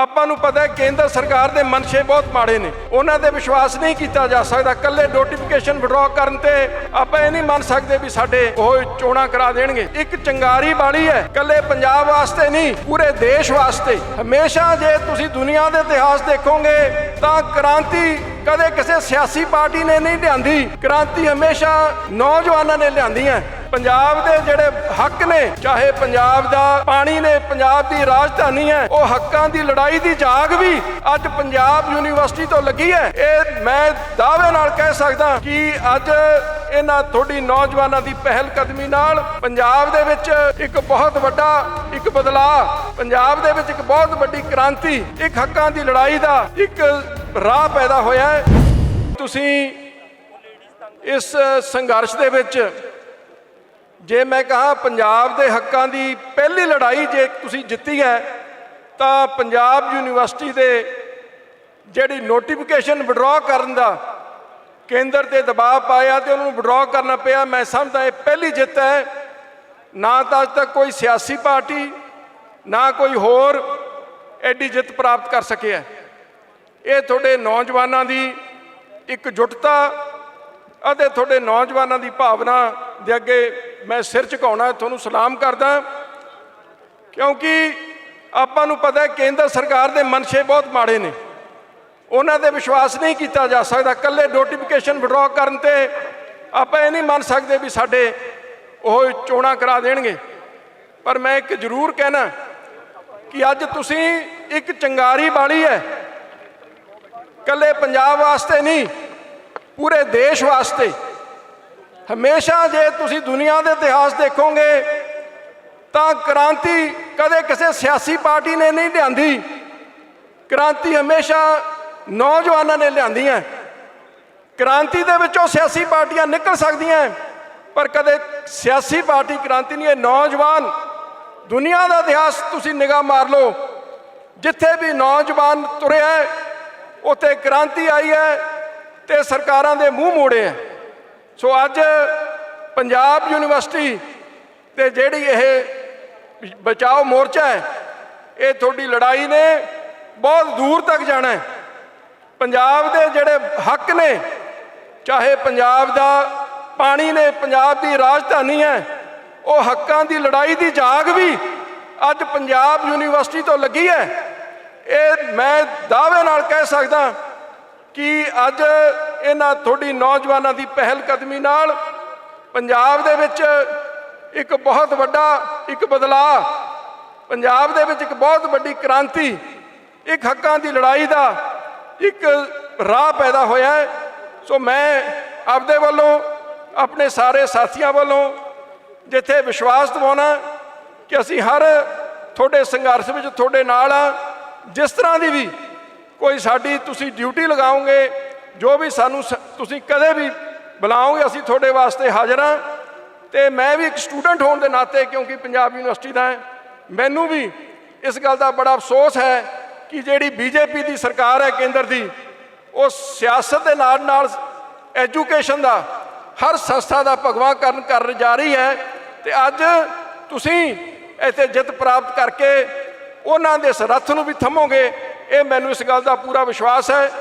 ਆਪਾਂ ਨੂੰ ਪਤਾ ਹੈ ਕੇਂਦਰ ਸਰਕਾਰ ਦੇ ਮਨਸ਼ੇ ਬਹੁਤ ਮਾੜੇ ਨੇ। ਉਹਨਾਂ ਤੇ ਵਿਸ਼ਵਾਸ ਨਹੀਂ ਕੀਤਾ ਜਾ ਸਕਦਾ। ਕੱਲੇ ਨੋਟੀਫਿਕੇਸ਼ਨ ਵਿਡਰਾਅ ਕਰਨ ਤੇ ਆਪਾਂ ਇਹ ਨਹੀਂ ਮੰਨ ਸਕਦੇ ਵੀ ਸਾਡੇ ਉਹ ਚੋਣਾਂ ਕਰਾ ਦੇਣਗੇ। ਇੱਕ ਚੰਗਾਰੀ ਵਾਲੀ ਹੈ ਕੱਲੇ ਪੰਜਾਬ ਵਾਸਤੇ ਨਹੀਂ, ਪੂਰੇ ਦੇਸ਼ ਵਾਸਤੇ। ਹਮੇਸ਼ਾ ਜੇ ਤੁਸੀਂ ਦੁਨੀਆ ਦੇ ਇਤਿਹਾਸ ਦੇਖੋਗੇ ਤਾਂ ਕ੍ਰਾਂਤੀ ਕਦੇ ਕਿਸੇ ਸਿਆਸੀ ਪਾਰਟੀ ਨੇ ਨਹੀਂ ਲਿਆਂਦੀ। ਕ੍ਰਾਂਤੀ ਹਮੇਸ਼ਾ ਨੌਜਵਾਨਾਂ ਨੇ ਲਿਆਂਦੀ ਹੈ ਪੰਜਾਬ ਦੇ ਜਿਹੜੇ ਹੱਕ ਨੇ, ਚਾਹੇ ਪੰਜਾਬ ਦਾ ਪਾਣੀ ਨੇ, ਪੰਜਾਬ ਦੀ ਰਾਜਧਾਨੀ ਹੈ, ਉਹ ਹੱਕਾਂ ਦੀ ਲੜਾਈ ਦੀ ਜਾਗ ਵੀ ਅੱਜ ਪੰਜਾਬ ਯੂਨੀਵਰਸਿਟੀ ਤੋਂ ਲੱਗੀ ਹੈ। ਇਹ ਮੈਂ ਦਾਅਵੇ ਨਾਲ ਕਹਿ ਸਕਦਾ ਕਿ ਅੱਜ ਇਹਨਾਂ ਤੁਹਾਡੀ ਨੌਜਵਾਨਾਂ ਦੀ ਪਹਿਲ ਕਦਮੀ ਨਾਲ ਪੰਜਾਬ ਦੇ ਵਿੱਚ ਇੱਕ ਬਹੁਤ ਵੱਡਾ, ਇੱਕ ਬਦਲਾਅ, ਪੰਜਾਬ ਦੇ ਵਿੱਚ ਇੱਕ ਬਹੁਤ ਵੱਡੀ ਕ੍ਰਾਂਤੀ, ਇੱਕ ਹੱਕਾਂ ਦੀ ਲੜਾਈ ਦਾ ਇੱਕ ਰਾਹ ਪੈਦਾ ਹੋਇਆ ਹੈ। ਤੁਸੀਂ ਇਸ ਸੰਘਰਸ਼ ਦੇ ਵਿੱਚ ਜੇ ਮੈਂ ਕਹਾ ਪੰਜਾਬ ਦੇ ਹੱਕਾਂ ਦੀ ਪਹਿਲੀ ਲੜਾਈ ਜੇ ਤੁਸੀਂ ਜਿੱਤੀ ਹੈ, ਤਾਂ ਪੰਜਾਬ ਯੂਨੀਵਰਸਿਟੀ ਦੇ ਜਿਹੜੀ ਨੋਟੀਫਿਕੇਸ਼ਨ ਵਿਡਰਾਅ ਕਰਨ ਦਾ ਕੇਂਦਰ ਤੇ ਦਬਾਅ ਪਾਇਆ ਤੇ ਉਹਨੂੰ ਵਿਡਰਾਅ ਕਰਨਾ ਪਿਆ, ਮੈਂ ਸਮਝਦਾ ਇਹ ਪਹਿਲੀ ਜਿੱਤ ਹੈ। ਨਾ ਤਾਂ ਅੱਜ ਤੱਕ ਕੋਈ ਸਿਆਸੀ ਪਾਰਟੀ, ਨਾ ਕੋਈ ਹੋਰ ਐਡੀ ਜਿੱਤ ਪ੍ਰਾਪਤ ਕਰ ਸਕਿਆ। ਇਹ ਤੁਹਾਡੇ ਨੌਜਵਾਨਾਂ ਦੀ ਇਕਜੁੱਟਤਾ ਅਤੇ ਤੁਹਾਡੇ ਨੌਜਵਾਨਾਂ ਦੀ ਭਾਵਨਾ ਦੇ ਅੱਗੇ ਮੈਂ ਸਿਰ ਝੁਕਾਉਣਾ, ਤੁਹਾਨੂੰ ਸਲਾਮ ਕਰਦਾ। ਕਿਉਂਕਿ ਆਪਾਂ ਨੂੰ ਪਤਾ ਹੈ ਕੇਂਦਰ ਸਰਕਾਰ ਦੇ ਮਨਸ਼ੇ ਬਹੁਤ ਮਾੜੇ ਨੇ। ਉਹਨਾਂ ਤੇ ਵਿਸ਼ਵਾਸ ਨਹੀਂ ਕੀਤਾ ਜਾ ਸਕਦਾ। ਕੱਲੇ ਨੋਟੀਫਿਕੇਸ਼ਨ ਵਿਡਰਾਅ ਕਰਨ ਤੇ ਆਪਾਂ ਇਹ ਨਹੀਂ ਮੰਨ ਸਕਦੇ ਵੀ ਸਾਡੇ ਉਹ ਚੋਣਾਂ ਕਰਾ ਦੇਣਗੇ। ਪਰ ਮੈਂ ਇੱਕ ਜ਼ਰੂਰ ਕਹਿਣਾ ਕਿ ਅੱਜ ਤੁਸੀਂ ਇੱਕ ਚੰਗਾਰੀ ਵਾਲੀ ਹੈ। ਕੱਲੇ ਪੰਜਾਬ ਵਾਸਤੇ ਨਹੀਂ, ਪੂਰੇ ਦੇਸ਼ ਵਾਸਤੇ। ਹਮੇਸ਼ਾ ਜੇ ਤੁਸੀਂ ਦੁਨੀਆ ਦੇ ਇਤਿਹਾਸ ਦੇਖੋਗੇ, ਤਾਂ ਕ੍ਰਾਂਤੀ ਕਦੇ ਕਿਸੇ ਸਿਆਸੀ ਪਾਰਟੀ ਨੇ ਨਹੀਂ ਲਿਆਂਦੀ। ਕ੍ਰਾਂਤੀ ਹਮੇਸ਼ਾ ਨੌਜਵਾਨਾਂ ਨੇ ਲਿਆਂਦੀ ਹੈ। ਕ੍ਰਾਂਤੀ ਦੇ ਵਿੱਚੋਂ ਸਿਆਸੀ ਪਾਰਟੀਆਂ ਨਿਕਲ ਸਕਦੀਆਂ ਪਰ ਕਦੇ ਸਿਆਸੀ ਪਾਰਟੀ ਕ੍ਰਾਂਤੀ ਨਹੀਂ ਹੈ। ਨੌਜਵਾਨ, ਦੁਨੀਆ ਦਾ ਇਤਿਹਾਸ ਤੁਸੀਂ ਨਿਗਾਹ ਮਾਰ ਲਓ। ਜਿੱਥੇ ਵੀ ਨੌਜਵਾਨ ਤੁਰਿਆ ਉੱਥੇ ਕ੍ਰਾਂਤੀ ਆਈ ਹੈ ਤੇ ਸਰਕਾਰਾਂ ਦੇ ਮੂੰਹ ਮੋੜੇ ਹੈ। ਸੋ ਅੱਜ ਪੰਜਾਬ ਯੂਨੀਵਰਸਿਟੀ ਤੇ ਜਿਹੜੀ ਇਹ ਬਚਾਓ ਮੋਰਚਾ ਹੈ, ਇਹ ਤੁਹਾਡੀ ਲੜਾਈ ਨੇ ਬਹੁਤ ਦੂਰ ਤੱਕ ਜਾਣਾ ਹੈ। ਪੰਜਾਬ ਦੇ ਜਿਹੜੇ ਹੱਕ ਨੇ, ਚਾਹੇ ਪੰਜਾਬ ਦਾ ਪਾਣੀ ਨੇ, ਪੰਜਾਬ ਦੀ ਰਾਜਧਾਨੀ ਹੈ, ਉਹ ਹੱਕਾਂ ਦੀ ਲੜਾਈ ਦੀ ਜਾਗ ਵੀ ਅੱਜ ਪੰਜਾਬ ਯੂਨੀਵਰਸਿਟੀ ਤੋਂ ਲੱਗੀ ਹੈ। ਇਹ ਮੈਂ ਦਾਅਵੇ ਨਾਲ ਕਹਿ ਸਕਦਾ ਕਿ ਅੱਜ ਇਹਨਾਂ ਤੁਹਾਡੀ ਨੌਜਵਾਨਾਂ ਦੀ ਪਹਿਲ ਕਦਮੀ ਨਾਲ ਪੰਜਾਬ ਦੇ ਵਿੱਚ ਇੱਕ ਬਹੁਤ ਵੱਡਾ, ਇੱਕ ਬਦਲਾਅ, ਪੰਜਾਬ ਦੇ ਵਿੱਚ ਇੱਕ ਬਹੁਤ ਵੱਡੀ ਕ੍ਰਾਂਤੀ, ਇੱਕ ਹੱਕਾਂ ਦੀ ਲੜਾਈ ਦਾ ਇੱਕ ਰਾਹ ਪੈਦਾ ਹੋਇਆ ਹੈ। ਸੋ ਮੈਂ ਆਪਦੇ ਵੱਲੋਂ, ਆਪਣੇ ਸਾਰੇ ਸਾਥੀਆਂ ਵੱਲੋਂ ਜਿੱਥੇ ਵਿਸ਼ਵਾਸ ਦਿਵਾਉਣਾ ਕਿ ਅਸੀਂ ਹਰ ਤੁਹਾਡੇ ਸੰਘਰਸ਼ ਵਿੱਚ ਤੁਹਾਡੇ ਨਾਲ ਆ ਜਿਸ ਤਰ੍ਹਾਂ ਦੀ ਵੀ ਕੋਈ ਸਾਡੀ ਤੁਸੀਂ ਡਿਊਟੀ ਲਗਾਓਗੇ, ਜੋ ਵੀ ਸਾਨੂੰ ਸ- ਤੁਸੀਂ ਕਦੇ ਵੀ ਬੁਲਾਓਗੇ, ਅਸੀਂ ਤੁਹਾਡੇ ਵਾਸਤੇ ਹਾਜ਼ਰ ਹਾਂ। ਤੇ ਮੈਂ ਵੀ ਇੱਕ ਸਟੂਡੈਂਟ ਹੋਣ ਦੇ ਨਾਤੇ, ਕਿਉਂਕਿ ਪੰਜਾਬ ਯੂਨੀਵਰਸਿਟੀ ਦਾ ਮੈਨੂੰ ਵੀ ਇਸ ਗੱਲ ਦਾ ਬੜਾ ਅਫਸੋਸ ਹੈ ਕਿ ਜਿਹੜੀ ਬੀਜੇਪੀ ਦੀ ਸਰਕਾਰ ਹੈ, ਕੇਂਦਰ ਦੀ, ਉਹ ਸਿਆਸਤ ਦੇ ਨਾਲ ਨਾਲ ਐਜੂਕੇਸ਼ਨ ਦਾ, ਹਰ ਸੰਸਥਾ ਦਾ ਭਗਵਾ ਕਰਨ ਕਰਨ ਜਾ ਰਹੀ ਹੈ। ਤੇ ਅੱਜ ਤੁਸੀਂ ਇੱਥੇ ਜਿੱਤ ਪ੍ਰਾਪਤ ਕਰਕੇ ਉਹਨਾਂ ਦੇ ਇਸ ਰੱਥ ਨੂੰ ਵੀ ਥੰਮੋਗੇ, ਇਹ ਮੈਨੂੰ ਇਸ ਗੱਲ ਦਾ ਪੂਰਾ ਵਿਸ਼ਵਾਸ ਹੈ।